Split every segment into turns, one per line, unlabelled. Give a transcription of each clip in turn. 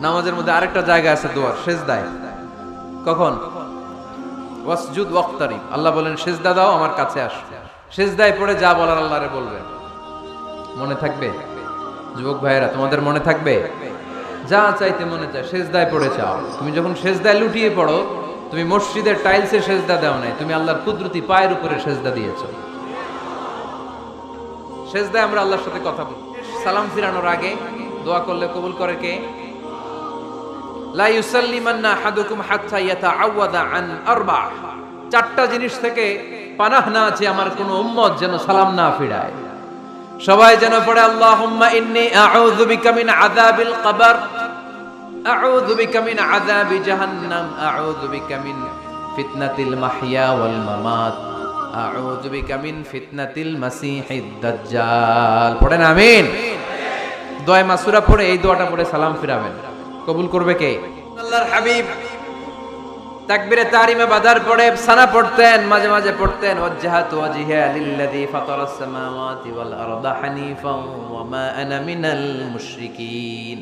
নামাজের মধ্যে আরেকটা জায়গা আছে দোয়ার, সেজদায়। কখন? ওয়াসজুদ ওয়াক্তারিব আল্লাহ বলেন, সেজদা দাও, আমার কাছে আস। সেজদায় পড়ে যা বলার আল্লাহরে বলবেন মনে থাকবে? যুবক ভাইয়েরা, তোমাদের মনে থাকবে? যা চাইতে মনে চায়, সেজদায় পড়ে চাও। তুমি যখন সেজদায় লুটিয়ে পড়ো, তুমি মসজিদের টাইলসে সেজদা দাও নাই, তুমি আল্লাহর কুদরতি পায়ের উপরে সেজদা দিয়েছ। সেজদায় আমরা আল্লাহর সাথে কথা বলি সালাম ফিরানোর আগে দোয়া করলে কবুল করে কে? লা ইউসাল্লিমান্না হাত্তা আন আরবা চারটা জিনিস থেকে পানাহ না আছে আমার কোনো উম্মত যেন সালাম না ফিরায়। সবাই যেন পড়ে, আল্লাহুম্মা ইন্নী আউযু বিকা মিন আযাবিল কবর। আউযু বিকা মিন আযাবি জাহান্নাম। আউযু বিকা মিন ফিতনাতিল মাহইয়া ওয়াল মামাত। আউযু বিকা মিন ফিতনাতিল মাসিহিদ দাজ্জাল। পড়েন আমিন। দোয়া মাসুরা পড়ে, এই দোয়াটা পড়ে সালাম ফিরাবেন। কবুল করবে কে? তাকবীরে তারিমে পড়ে সানা পড়তেন, মাঝে মাঝে পড়তেন লিল্লাযী ফাতারাস সামাওয়াতি ওয়াল আরদা ওয়া মা আনা মিনাল মুশরিকিন।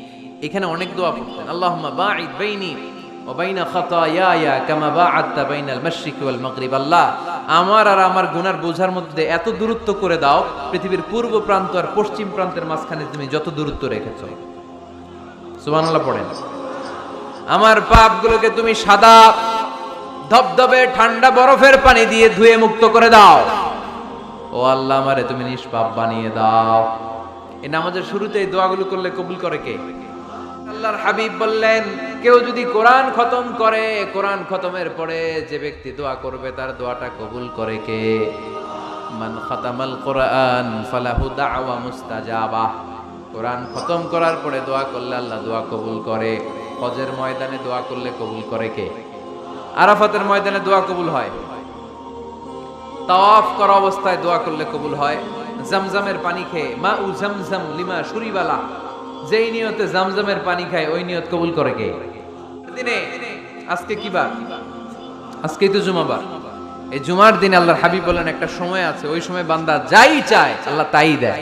এখানে অনেক দোয়া পড়তেন, আল্লাহুম্মা বাঈদ বাইনি ওয়া বাইনা খাতায়ায়া কামা বাইনাল মাশরিকি ওয়াল মাগরিব। আল্লাহ, আমার আর আমার গুনার বোঝার মধ্যে এত দূরত্ব করে দাও, পৃথিবীর পূর্ব প্রান্ত আর পশ্চিম প্রান্তের মাঝখানে তুমি যত দূরত্ব রেখেছো। সুবহানাল্লাহ পড়েন। আমার পাপগুলোকে তুমি সাদা ধবধবে ঠান্ডা বরফের পানি দিয়ে ধুয়ে মুক্ত করে দাও। ও আল্লাহ আমারে, তুমি নিষ্পাপ বানিয়ে দাও। এই নামাজের শুরুতে এই দোয়াগুলো করলে কবুল করে কে? আল্লাহর হাবিব বললেন, কেউ যদি কোরআন খতম করে, কোরআন খতমের পরে যে ব্যক্তি দোয়া করবে, তার দোয়াটা কবুল করে কে? মান খতামাল কোরআন, ফালাহু দাওয়া মুস্তাজাবা। কোরআন খতম করার পরে দোয়া করলে আল্লাহ দোয়া কবুল করে। হজের ময়দানে দোয়া করলে কবুল করে কে? আরাফাতের ময়দানে দোয়া কবুল হয়। তাওয়াফ করা অবস্থায় দোয়া করলে কবুল হয়। জামজামের পানি খেয়ে, মা উ জামজাম লিমা সুরিবালা যেই নিয়তে জামজামের পানি খায়, ওই নিয়ত কবুল করে কে? দিনে, আজকে কি বার? আজকেই তো জুমাবার। এই জুমার দিনে আল্লাহর হাবিব বলেন, একটা সময় আছে, ওই সময় বান্দা যাই চায়, আল্লাহ তাই দেয়।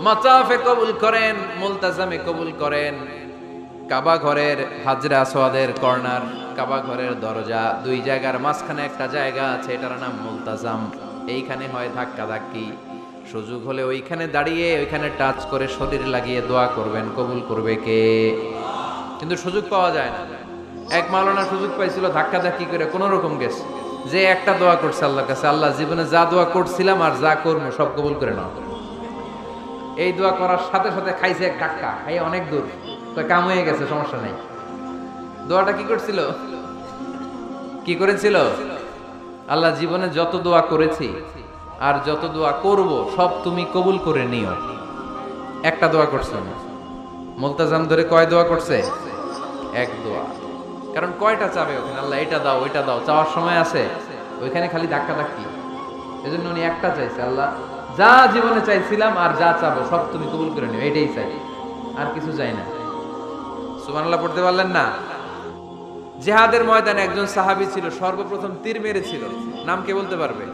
মাতাফে কবুল করেন, মুলতাজামে কবুল করেন। কাবা ঘরের হাজরা আসওয়াদের কর্নার, কাবা ঘরের দরজা, দুই জায়গার মাঝখানে একটা জায়গা আছে, এটার নাম মুলতাজাম। এইখানে হয় ধাক্কা ধাক্কি সুযোগ হলে ওইখানে দাঁড়িয়ে, ওইখানে টাচ করে শরীর লাগিয়ে দোয়া করবেন, কবুল করবে কে? কিন্তু সুযোগ পাওয়া যায় না। এক মাওলানা সুযোগ পাইছিল ধাক্কা ধাক্কি করে কোন রকম গেছে। যে একটা দোয়া করছে আল্লাহর কাছে, আল্লাহ, জীবনে যা দোয়া করছিলাম আর যা করব, সব কবুল করে নাও। এই দোয়া করার সাথে সাথে খাইছে এক ধাক্কা। খাইয়ে অনেক দূর। তো কাম হয়ে গেছে, সমস্যা নেই। দোয়াটা কি করছিল? কি করেছিল? আল্লাহ জীবনে যত দোয়া করেছি আর যত দোয়া করব, সব তুমি কবুল করে নিও। একটা দোয়া করছে না। মুলতাজাম ধরে কয় দোয়া করছে? এক দোয়া। কারণ কয়টা চাবে ওখানে? আল্লাহ, এটা দাও, ওইটা দাও। চাওয়ার সময় আছে। ওইখানে খালি ধাক্কা ধাক্কি এজন্য উনি একটা চাইছে, আল্লাহ যা জীবনে চাইছিলাম আর যা চাবো, সব তুমি কবুল করে নিও, এটাই চাই। আর কিছু চাই না। সুবহানাল্লাহ, পড়তে পারলেন না? জেহাদের ময়দানে একজন সাহাবী ছিল, সর্বপ্রথম তীর মেরেছিল। নাম কে বলতে পারবে?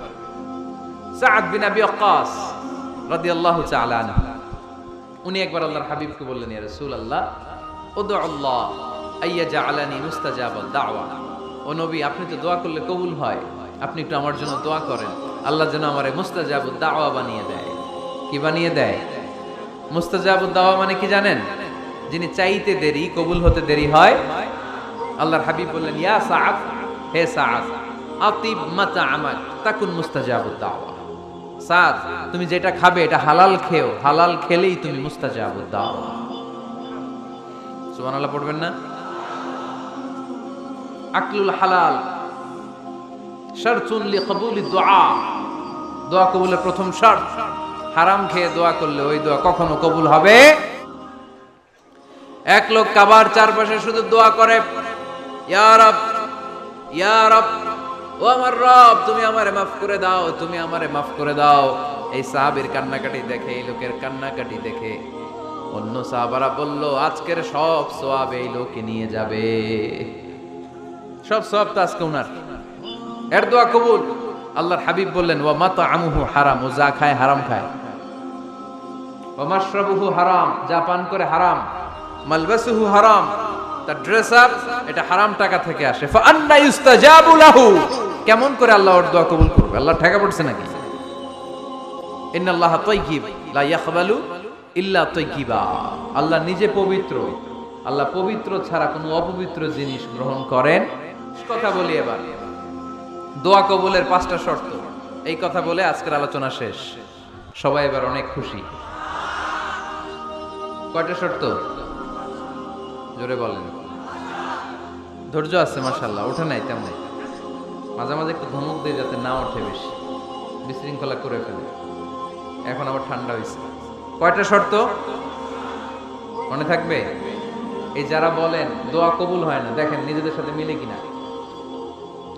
সাদ বিন আবি ওয়াক্কাস রাদিয়াল্লাহু তাআলা উনি একবার আল্লাহর হাবিবকে বললেন, ইয়া রাসূলুল্লাহ উদু আল্লাহ আইয়া জাআলানি মুস্তাজাবাদ দাওয়া। ও নবী, আপনি তো দোয়া করলে কবুল হয়। আপনি একটু আমার জন্য দোয়া করেন। আল্লাহ যেন আমার মুস্তাজাবুদ দাওয়া বানিয়ে দেয়। কি বানিয়ে দেয়? মুস্তাজাবুদ দাওয়া মানে কি জানেন? যিনি চাইতে দেরি, কবুল হতে দেরি হয়। আল্লাহর হাবিব বললেন, ইয়া সাআদ হে সাআদ আতিব মাতা আমাক, তাকুন মুস্তাজাবুদ দাওয়া। সাদ তুমি যেটা খাবে এটা হালাল খেও, হালাল খেলেই তুমি মুস্তাজাবুদ দাওয়া। সুবহানাল্লাহ, পড়বেন না? আকলুল হালাল শারতুন লিকবুলি দুআ দোয়া কবুলের প্রথম শর্ত, হারাম খেয়ে দোয়া করলে ওই দোয়া কখনো কবুল হবে? এক লোক কাবার চারপাশে শুধু দোয়া করে, ইয়া রব ইয়া রব, ও আমার রব, তুমি আমারে মাফ করে দাও, তুমি আমারে মাফ করে দাও। এই সাহাবীর কান্নাকাটি দেখে, এই লোকের কান্নাকাটি দেখে অন্য সাহাবারা বলল, আজকের সব সোয়াব এই লোকে নিয়ে যাবে। সব সব তো আজকে উনার। এর দোয়া কবুল। আল্লাহর হাবিব বললেন, ওয়া মাতা আমুহু হারাম, ও যা খায় হারাম খায়। ওয়া মাশরাবুহু হারাম, যা পান করে হারাম। মালবাসুহু হারাম, তার ড্রেস আপ এটা হারাম টাকা থেকে আসে। ফা আন্না ইউস্তাজাবু লাহু, কেমন করে আল্লাহ ওর দোয়া কবুল করবে? আল্লাহ ঠেকা পড়ছে নাকি? ইন্নাল্লাহ তাইয়িব লা ইয়াকবালু ইল্লা তাইয়িবা আল্লাহ নিজে পবিত্র। আল্লাহ পবিত্র ছাড়া কোনো অপবিত্র জিনিস গ্রহণ করেন। কথা বলি এবার। দোয়া কবুলের পাঁচটা শর্ত। এই কথা বলে আজকের আলোচনা শেষ। সবাই এবার অনেক খুশি। কয়টা শর্ত? জোরে বলেন। ধৈর্য আছে মাসাল্লাহ ওঠে নাই তেমন মাঝে মাঝে একটু ধমক দিয়ে যাতে না ওঠে বেশি। বিশৃঙ্খলা করে ফেলে। এখন আবার ঠান্ডা হয়েছে কয়টা শর্ত? মনে থাকবে? এই যারা বলেন, দোয়া কবুল হয় না, দেখেন নিজেদের সাথে মিলে কিনা।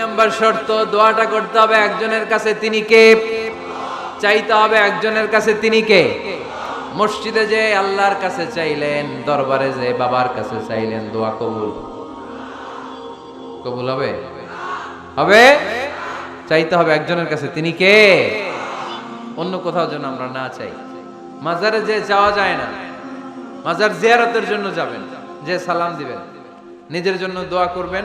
নম্বর শর্ত, দোয়াটা করতে হবে একজনের কাছে তিনি কে? চাইতে হবে একজনের কাছে তিনি কে? মসজিদে যে আল্লাহর কাছে চাইলেন, দরবারে যে বাবার কাছে চাইলেন, দোয়া কবুল। কবুল হবে? হবে? চাইতে হবে একজনের কাছে তিনি কে? অন্য কোথাও যেন আমরা না চাই। মাজারে যে যাওয়া যায় না, মাজার জিয়ারতের জন্য যাবেন, যে সালাম দিবেন, নিজের জন্য দোয়া করবেন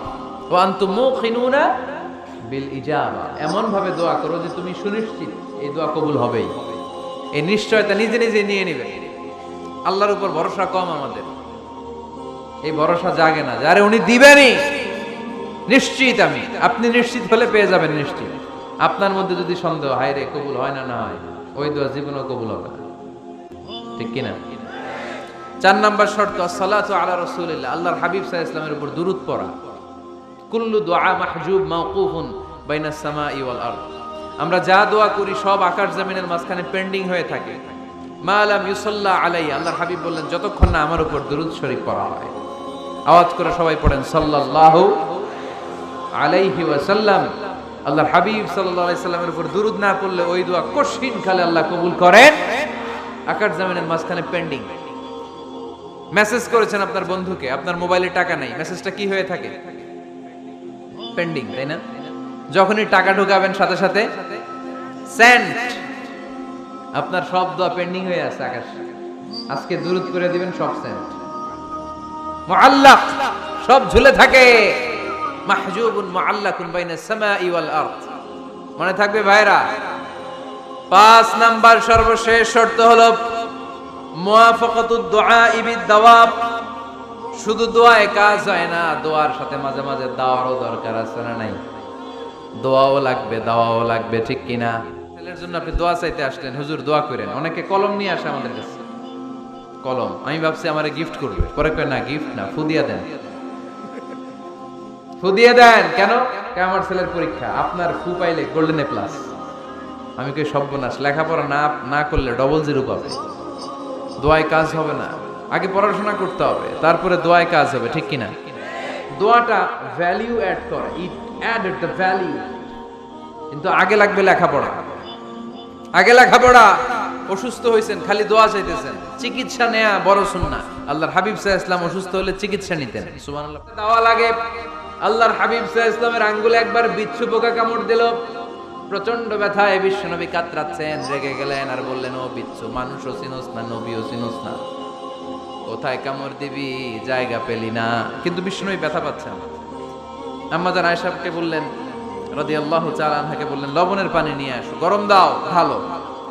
এমন ভাবে দোয়া করো যে তুমি সুনিশ্চিত এই দোয়া কবুল হবেই। এই নিশ্চয়তা নিজে নিজে নিয়ে নিবে। আল্লাহর উপর ভরসা কম আমাদের। এই ভরসা জাগে না। যারে উনি দিবেনই, নিশ্চিত আমি। আপনি নিশ্চিত হলে পেয়ে যাবেন নিশ্চিত। আপনার মধ্যে যদি সন্দেহ, হায় রে, কবুল হয় না না হয়, ওই দোয়া জীবনও কবুল হবে ঠিক কিনা চার নাম্বার শর্ত সালাতু আলা রসুল্লাহ আল্লাহর হাবিব আলাইহি ইসলামের উপর দুরূদ পড়া। কুল্লু দুআ মাহজুব মাওকুফুন বাইনাস সামাই ওয়াল আরদ। আমরা যা দোয়া করি সব আকাশ জামিনের মাঝখানে পেন্ডিং হয়ে থাকে। মা আলাম ইউসাল্লাহ আলাই আল্লাহ হাবিব বললেন, যতক্ষণ না আমার উপর দুরূদ শরীফ পড়া হয়। আওয়াজ করে সবাই পড়েন, সাল্লাল্লাহু আলাইহি ওয়াসাল্লাম। আল্লাহর হাবিব আলাইহি সাল্লামের উপর দুরূদ না পড়লে ওই দোয়া কঠিন খালে আল্লাহ কবুল করেন। আকাশ জামিনের মাঝখানে পেন্ডিং মেসেজ করেছেন আপনার বন্ধুকে, আপনার মোবাইলে টাকা নাই। মেসেজটা কি হয়ে থাকে? পেন্ডিং তাই না? যখনই টাকা ঢোকাবেন সাথে সাথে সেন্ট আপনার সব দোয়া পেন্ডিং হয়ে আছে, আকাশ। আজকে দূরত করে দিবেন, সব সেন্ট মুআল্লাক, সব ঝুলে থাকে। মাহজুবুন মুআল্লাকুন বাইনা সামাই ওয়াল আরদ। মনে থাকবে, ভাইরা, পাঁচ নাম্বার সর্বশেষ শর্ত হলো মুওয়াফাকাতুদ দুআ বিদ দাওয়াব শুধু দোয়ায় কাজ হয় না, দোয়ার সাথে মাঝে মাঝে দাওয়ারও দরকার আছে না নাই? দোয়াও লাগবে, দাওয়াও লাগবে, ঠিক কিনা? ছেলের জন্য আপনি দোয়া চাইতে আসলেন, হুজুর দোয়া করেন। অনেকে কলম নিয়ে আসে আমাদের কাছে। কলম, আমি ভাবছি আমারে গিফট করবে। পরে কয়, না গিফট না, ফুদিয়া দেন। ফুদিয়ে দেন, কেন? আমার ছেলের পরীক্ষা, আপনার ফু পাইলে গোল্ডেন এ প্লাস আমি কই, সর্বনাশ, লেখাপড়া না না করলে ডবল জিরো পাবে। দোয়ায় কাজ হবে না। আগে পড়াশোনা করতে হবে, তারপরে দোয়ায় কাজ হবে, ঠিক কিনা? দোয়াটা ভ্যালিউ অ্যাড করে ইট অ্যাড দ্য ভ্যালিউ কিন্তু আগে লাগবে লেখাপড়া। আগে লেখাপড়া, অসুস্থ হয়েছেন খালি দোয়া চাইতেছেন, চিকিৎসা নেয়া বড় সুন্না আল্লাহর হাবিব সাহা ইসলাম অসুস্থ হলে চিকিৎসা নিতেন। সুবহানাল্লাহ। দাওয়া লাগে। আল্লাহর হাবিব সাহা ইসলামের আঙ্গুলে একবার বিচ্ছু পোকা কামড় দিল। প্রচণ্ড ব্যথা ব্যথায় বিশ্বনবী কাতরাচ্ছেন, রেগে গেলেন আর বললেন, ও বিচ্ছু, মানুষও চিনোস না, নবীও চিনোস না। কোথায় কামড় দিবি? জায়গা পেলি না। কিন্তু বিষ্ণুই ব্যথা পাচ্ছেন আম্মাজান আয়েশাকে বললেন রাদি আল্লাহ চালানহাকে বললেন, লবণের পানি নিয়ে আসো, গরম দাও ভালো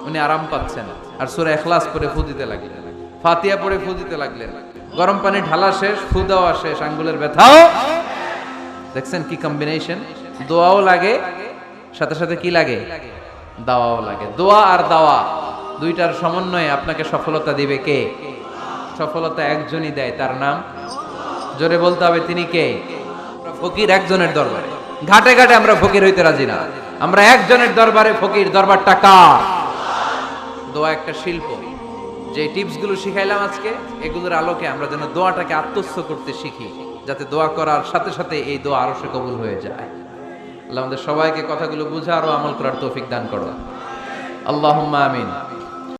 উনি আরাম পাচ্ছেন। আর সুরে এখলাস পরে ফু দিতে লাগলেন। ফাতিয়া পরে ফু দিতে লাগলেন। গরম পানি ঢালা শেষ, ফু দেওয়া শেষ, আঙ্গুলের ব্যথাও। দেখছেন কি কম্বিনেশন দোয়াও লাগে, সাথে সাথে কি লাগে? দাওয়াও লাগে। দোয়া আর দাওয়া, দুইটার সমন্বয়ে আপনাকে সফলতা দিবে কে? সফলতা একজনই দেয়, তার নাম জোরে বলতে হবে তিনি কে? ফকির একজনের দরবারে। ঘাটে ঘাটে আমরা ফকির হইতে রাজি না। আমরা একজনের দরবারে ফকির, দরবারটা কার? দোয়া একটা শিল্প। যে টিপসগুলো শিখাইলাম আজকে, এগুলোর আলোকে আমরা যেন দোয়াটাকে আত্মস্থ করতে শিখি, যাতে দোয়া করার সাথে সাথে এই দোয়া আরও সে কবুল হয়ে যায়। আল্লাহ আমাদের সবাইকে কথাগুলো বুঝা আরও আমল করার তৌফিক দান করো। আল্লাহুম্মা আমিন।